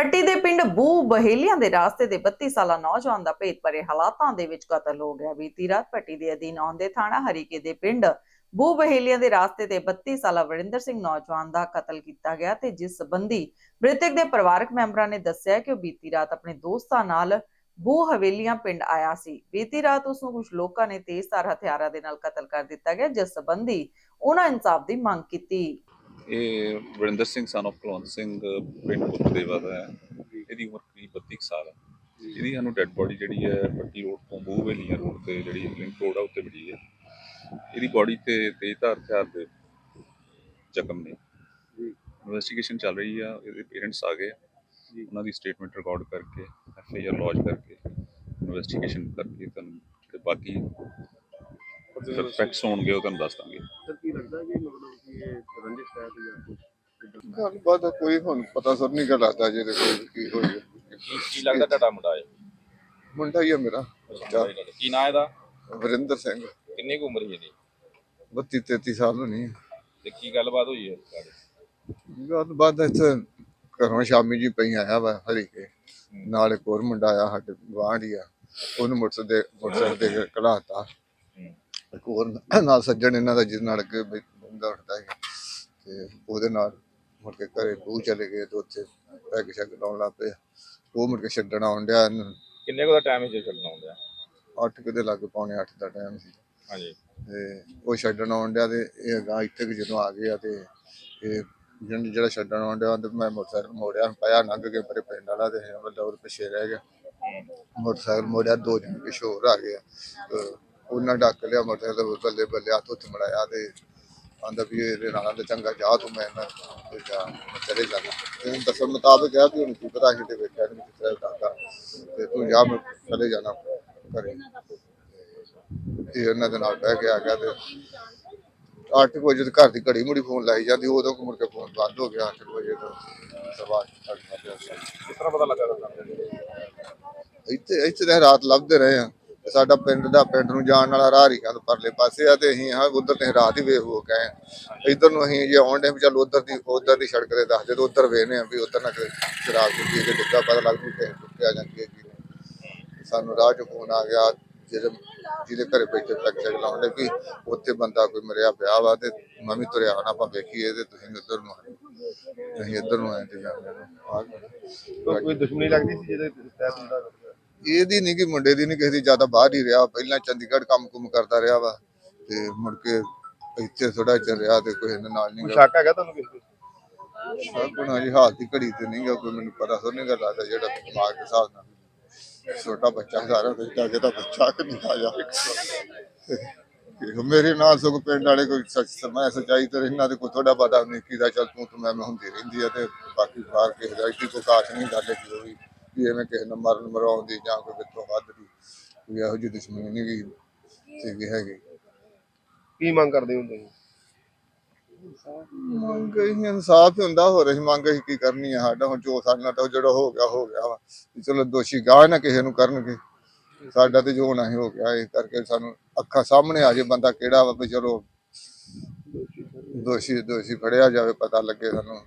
ਪੱਟੀ ਦੇ ਪਿੰਡ ਬੂ ਬਹੇਲੀਆਂ ਦੇ ਰਾਸਤੇ ਦੇ 32 ਸਾਲਾ ਨੌਜਵਾਨ ਦਾ ਭੇਤ ਭਰੇ ਹਾਲਾਤਾਂ ਦੇ ਵਿੱਚ ਕਤਲ ਹੋ ਗਿਆ। ਬੀਤੀ ਰਾਤ ਪੱਟੀ ਦੇ ਅਧੀਨ ਆਉਂਦੇ ਥਾਣਾ ਹਰੀਕੇ ਦੇ ਪਿੰਡ ਬੂ ਬਹੇਲੀਆਂ ਦੇ ਰਾਸਤੇ ਤੇ 32 ਸਾਲਾ ਵਰਿੰਦਰ ਸਿੰਘ ਨੌਜਵਾਨ ਦਾ ਕਤਲ ਕੀਤਾ ਗਿਆ ਤੇ ਜਿਸ ਸੰਬੰਧੀ ਮ੍ਰਿਤਕ ਦੇ ਪਰਿਵਾਰਕ ਮੈਂਬਰਾਂ ਨੇ ਦੱਸਿਆ ਕਿ ਉਹ ਬੀਤੀ ਰਾਤ ਆਪਣੇ ਦੋਸਤਾਂ ਨਾਲ ਬੂ ਹਵੇਲੀਆਂ ਪਿੰਡ ਆਇਆ ਸੀ। ਬੀਤੀ ਰਾਤ ਉਸ ਨੂੰ ਕੁਝ ਲੋਕਾਂ ਨੇ ਤੇਜ਼ਧਾਰ ਹਥਿਆਰਾਂ ਦੇ ਨਾਲ ਕਤਲ ਕਰ ਦਿੱਤਾ ਗਿਆ, ਜਿਸ ਸੰਬੰਧੀ ਉਹਨਾਂ ਇਨਸਾਫ ਦੀ ਮੰਗ ਕੀਤੀ। ਇਹ ਵਰਿੰਦਰ ਸਿੰਘ ਸਨ of ਕੁਲਵੰਤ ਸਿੰਘ ਪਿੰਡ ਕੁੱਤਦੇਵਾ ਦਾ ਹੈ। ਇਹਦੀ ਉਮਰ ਕਰੀਬ 32 ਕੁ ਸਾਲ ਹੈ। ਇਹਦੀ ਸਾਨੂੰ ਡੈੱਡ ਬੋਡੀ ਜਿਹੜੀ ਹੈ ਪੱਟੀ ਰੋਡ ਤੋਂ ਬੂਹਵੇਲੀਆਂ ਰੋਡ ਤੇ ਜਿਹੜੀ ਲਿੰਕ ਰੋਡ ਆ ਉੱਤੇ ਮਿਲੀ ਹੈ। ਇਹਦੀ ਬੋਡੀ ਤੇ ਤੇਜ਼ਧਾਰ ਹਥਿਆਰ ਦੇ ਜ਼ਖਮ ਨੇ। ਇਨਵੈਸਟੀਗੇਸ਼ਨ ਚੱਲ ਰਹੀ ਆ ਇਹਦੇ ਪੇਰੈਂਟਸ ਆ ਗਏ। ਉਹਨਾਂ ਦੀ ਸਟੇਟਮੈਂਟ ਰਿਕਾਰਡ ਕਰਕੇ ਐਫ ਆਈ ਆਰ ਲੌਜ ਕਰਕੇ ਇਨਵੈਸਟੀਗੇਸ਼ਨ ਕਰਕੇ ਤੁਹਾਨੂੰ ਜਿਹੜੇ ਬਾਕੀ ਫੈਕਟਸ ਹੋਣਗੇ ਉਹ ਤੁਹਾਨੂੰ ਦੱਸ ਦਾਂਗੇ। ਸਰ ਕੀ ਲੱਗਦਾ ਕਿ ਮਤਲਬ ਕਿ ਇਹ ਰੰਜਿਸ਼ ਹੈ ਤੇ ਜਾਂ ਕੁਝ ਗੱਲਬਾਤ ਦਾ ਕੋਈ ਹੁਣ ਪਤਾ ਸਰ ਨਹੀਂ ਗਾ ਲੱਗਦਾ ਜਿਹਦੇ ਕੋਲ ਕੀ ਹੋਈ ਹੈ। ਕੀ ਕੀ ਲੱਗਦਾ ਤੁਹਾਡਾ ਮੁੰਡਾ ਹੈ ਮੁੰਡਾ ਹੀ ਹੈ ਮੇਰਾ। ਕੀ ਨਾਂ ਇਹਦਾ? ਵਰਿੰਦਰ ਸਿੰਘ। ਕਿੰਨੀ ਕੁ ਉਮਰ ਹੈ ਇਹਦੀ? 32 33 ਸਾਲ ਹੋਣੀ ਹੈ ਤੇ ਕੀ ਗੱਲਬਾਤ ਹੋਈ ਹੈ ਗੱਲਬਾਤ ਇੱਥੇ ਘਰੋਂ ਸ਼ਾਮੀ ਜੀ ਪਈ ਆਇਆ ਵਾ ਹਰੀ ਕੇ ਨਾਲ ਇੱਕ ਹੋਰ ਮੁੰਡਾ ਆਇਆ ਸਾਡੇ ਗੁਆਂਢ ਹੀ ਆ। ਉਹਨੂੰ ਮੋਟਰਸਾਈਕਲ ਦੇ ਮੋਟਰਸਾਈਕਲ ਦੇ ਕਢਾਤਾ। ਇੱਕ ਹੋਰ ਨਾਲ ਸੱਜਣ ਇਹਨਾਂ ਦਾ ਜਿਹਦੇ ਨਾਲ ਅੱਗੇ ਬੰਦਾ ਉੱਠਦਾ ਹੈ ਤੇ ਉਹਦੇ ਨਾਲ ਮੁੜ ਕੇ ਘਰੇ ਬੂ ਚਲੇ ਗਏ ਤੇ ਉੱਥੇ ਪੈਗ ਸ਼ੈਗ ਲਾਉਣ ਲੱਗ ਪਏ। ਉਹ ਮੁੜ ਕੇ ਛੱਡਣ ਆਉਣ ਡਿਆ ਇਹਨੂੰ। ਕਿੰਨੇ ਕੁ ਦਾ ਟਾਈਮ ਹੈ ਜੇ ਛੱਡਣਾ ਹੁੰਦਾ ਅੱਠ ਕੁ ਦੇ ਲੱਗ ਪੌਣੇ 8 ਦਾ ਟਾਈਮ ਸੀ। ਹਾਂਜੀ। ਤੇ ਉਹ ਛੱਡਣ ਆਉਣ ਡਿਆ ਤੇ ਇਹ ਅਗਾਂਹ ਇੱਥੇ ਕੁ ਜਦੋਂ ਆ ਗਏ ਆ ਤੇ ਇਹ ਜਿਹਨ- ਜਿਹੜਾ ਛੱਡਣ ਆਉਣ ਡਿਆ ਤੇ ਮੈਂ ਮੋਟਰਸਾਈਕਲ ਮੋੜਿਆ ਪਾਇਆ ਲੰਘ ਕੇ ਮੇਰੇ ਪਿੰਡ ਵਾਲਾ ਤੇ ਬੰਦਾ ਉਹ ਪਿੱਛੇ ਰਹਿ ਗਿਆ। ਮੋਟਰਸਾਈਕਲ ਮੋੜਿਆ ਦੋ ਜਣ ਪਿੱਛੇ ਹੋਰ ਆ ਗਏ ਆ। ਤੇ ਉਹਨਾਂ ਡੱਕ ਲਿਆ ਮੋਟਰਸਾਈਕਲ ਤੇ ਬੱਲੇ ਬੱਲੇ ਹੱਥ ਉੱਤੇ ਮੜਾਇਆ ਤੇ ਆਂਦਾ ਵੀ ਇਹਦੇ ਨਾਲ ਤੇ ਚੰਗਾ ਜਾ ਤੂੰ ਮੈਂ ਨਾ ਤੇ ਜਾ ਮੈਂ ਚਲੇ ਜਾਣਾ। ਤੇ ਉਹਨੂੰ ਦੱਸਣ ਮੁਤਾਬਕ ਕਿਹਾ ਵੀ ਹੁਣ ਕੀ ਪਤਾ ਸੀ ਤੇ ਵੇਖਿਆ ਨਹੀਂ ਕਿਸ ਤਰ੍ਹਾਂ ਦਾਦਾ ਤੇ ਤੂੰ ਜਾ ਮੈਂ ਚਲੇ ਜਾਣਾ ਘਰੇ। ਇਹ ਉਹਨਾਂ ਦੇ ਨਾਲ ਬਹਿ ਕੇ ਆ ਗਿਆ ਤੇ ਅੱਠ ਕੁ ਵਜੇ ਤੇ ਘਰ ਦੀ ਘੜੀ ਮੁੜੀ ਫੋਨ ਲਾਈ ਜਾਂਦੀ ਉਦੋਂ ਕੁ ਮੁੜ ਕੇ ਫੋਨ ਬੰਦ ਹੋ ਗਿਆ ਅੱਠ ਕੁ ਵਜੇ ਤੋਂ। ਸਵਾ ਅੱਠ ਵਜੇ ਕਿਸ ਤਰ੍ਹਾਂ ਪਤਾ ਲੱਗਾ ਤੁਹਾਨੂੰ? ਇੱਥੇ ਇੱਥੇ ਤਾਂ ਰਾਤ ਲੱਭਦੇ ਰਹੇ ਆ। ਤੇ ਸਾਡਾ ਪਿੰਡ ਦਾ ਪਿੰਡ ਨੂੰ ਜਾਣ ਵਾਲਾ ਰਾਹ ਰੀਆਂ ਤੋਂ ਪਰਲੇ ਪਾਸੇ ਆ ਤੇ ਅਸੀਂ ਹਾਂ, ਉਧਰ ਤੇ ਰਾਤ ਹੀ ਵੇਖ ਹੋ ਗਏ ਇਧਰ ਨੂੰ ਅਸੀਂ ਜੇ ਆਉਣ ਦੇ ਚੱਲ ਉਧਰ ਦੀ ਉਧਰ ਦੀ ਸੜਕ ਤੇ ਦੱਸਦੇ ਤੇ ਉਧਰ ਵੇਖਨੇ ਆ ਵੀ ਉਧਰ ਨਾ ਸ਼ਰਾਬ ਦੀ ਪੀ ਡਿੱਗਾ, ਪਤਾ ਲੱਗ ਜੂ ਕਿ ਟੁੱਟਿਆ ਜਾਂਦੀ ਹੈ, ਕੀ ਸਾਨੂੰ ਰਾਹ 'ਚ ਫੋਨ ਆ ਗਿਆ ਜਿਹੜੇ ਜਿਹਦੇ ਘਰੇ ਬੈਠੇ ਤੱਕ ਚੱਕ ਲਾਉਂਦੇ ਕਿ ਉੱਥੇ ਬੰਦਾ ਕੋਈ ਮਰਿਆ ਪਿਆ ਵਾ ਤੇ ਮੈਂ ਤੁਰਿਆ ਆਣਾ ਆਪਾਂ ਵੇਖੀਏ ਤੇ ਤੁਸੀਂ ਉਧਰ ਨੂੰ ਆਏ। ਤੁਸੀਂ ਇੱਧਰ ਨੂੰ ਆਏ ਤੇ ਜਾਂਦੇ ਕੋਈ ਦੁਸ਼ਮਣੀ ਲੱਗਦੀ ਸੀ ਜਿਹਦੇ ਤਹਿਤ ਹੁੰਦਾ ਇਹਦੀ ਨਹੀਂ ਕਿ ਮੁੰਡੇ ਦੀ ਨਹੀਂ ਕਿਸੇ ਦੀ ਜ਼ਿਆਦਾ ਬਾਹਰ ਹੀ ਰਿਹਾ। ਪਹਿਲਾਂ ਚੰਡੀਗੜ੍ਹ ਕੰਮ ਕੁਮ ਕਰਦਾ ਰਿਹਾ ਵਾ ਤੇ ਮੁੜ ਕੇ ਇੱਥੇ ਥੋੜਾ ਚਿਰ ਰਿਹਾ ਤੇ ਕੋਈ ਇਹਦੇ ਨਾਲ ਨਹੀਂ ਕੋਈ ਗਾ। ਸ਼ੱਕ ਹੈਗਾ ਤੁਹਾਨੂੰ ਕਿਸੇ ਤੇ? ਸਭ ਜੀ ਹਾਲ ਦੀ ਘੜੀ ਤੇ ਨਹੀਂ ਗਾ ਕੋਈ ਮੈਨੂੰ ਪਤਾ ਸੋ ਨਹੀਂ ਗਾ ਲੱਗਦਾ ਜਿਹੜਾ ਦਿਮਾਗ ਦੇ ਹਿਸਾਬ ਨਾਲ ਛੋਟਾ ਬੱਚਾ ਸਾਰਾ ਤਾਂ ਜਿਹਦਾ ਬੱਚਾ ਕਿ ਨਹੀਂ ਆਇਆ। ਤੇ ਮੇਰੇ ਨਾਲ ਸਗੋਂ ਪਿੰਡ ਵਾਲੇ ਕੋਈ ਸੱਚ ਸਮਾਂ ਸਚਾਈ ਤੇ ਇਹਨਾਂ ਦੇ ਕੋਈ ਥੋੜਾ ਪਤਾ ਨਹੀਂ ਕੀ ਦਾ ਚੱਲ ਤੂੰ ਤੂੰ ਮੈਂ ਮੈਂ ਹੁੰਦੀ ਰਹਿੰਦੀ ਆ ਤੇ ਬਾਕੀ ਬਾਹਰ ਕਿਸੇ ਦਾ ਇੱਥੇ ਕੋਈ ਨਹੀਂ ਗੱਲ ਕਿ ਹੋਈ ਵੀ ਐਵੇਂ ਕਿਸੇ ਨੂੰ ਮਰਨ ਮਰਾਉਣ ਦੀ ਜਾਂ ਕੋਈ ਕਿਤੋਂ ਵੱਧ ਦੀ ਕੋਈ ਇਹੋ ਜਿਹੀ ਦੁਸ਼ਮਣੀ ਨਹੀਂ ਗਈ ਸੀਗੀ ਹੈਗੀ। ਕੀ ਮੰਗ ਕਰਦੇ ਹੋ ਤੁਸੀਂ ਮੰਗ ਇਹ ਇਨਸਾਫ ਹੀ ਹੁੰਦਾ ਹੋ ਰਹੀ ਮੰਗ ਅਸੀਂ ਕੀ ਕਰਨੀ ਹੈ ਸਾਡਾ ਹੁਣ ਜੋ ਸਾਡੇ ਨਾਲ ਤਾਂ ਜਿਹੜਾ ਹੋ ਗਿਆ ਹੋ ਗਿਆ ਵਾ। ਵੀ ਚਲੋ ਦੋਸ਼ੀ ਗਾਹ ਨਾ ਕਿਸੇ ਨੂੰ ਕਰਨਗੇ। ਸਾਡਾ ਤੇ ਜੋ ਹੋਣਾ ਹੀ ਹੋ ਗਿਆ। ਇਸ ਕਰਕੇ ਸਾਨੂੰ ਅੱਖਾਂ ਸਾਹਮਣੇ ਆ ਜੇ ਬੰਦਾ ਕਿਹੜਾ ਵਾ ਵੀ ਚਲੋ ਦੋਸ਼ੀ ਦੋਸ਼ੀ ਫੜਿਆ ਜਾਵੇ ਪਤਾ ਲੱਗੇ ਸਾਨੂੰ।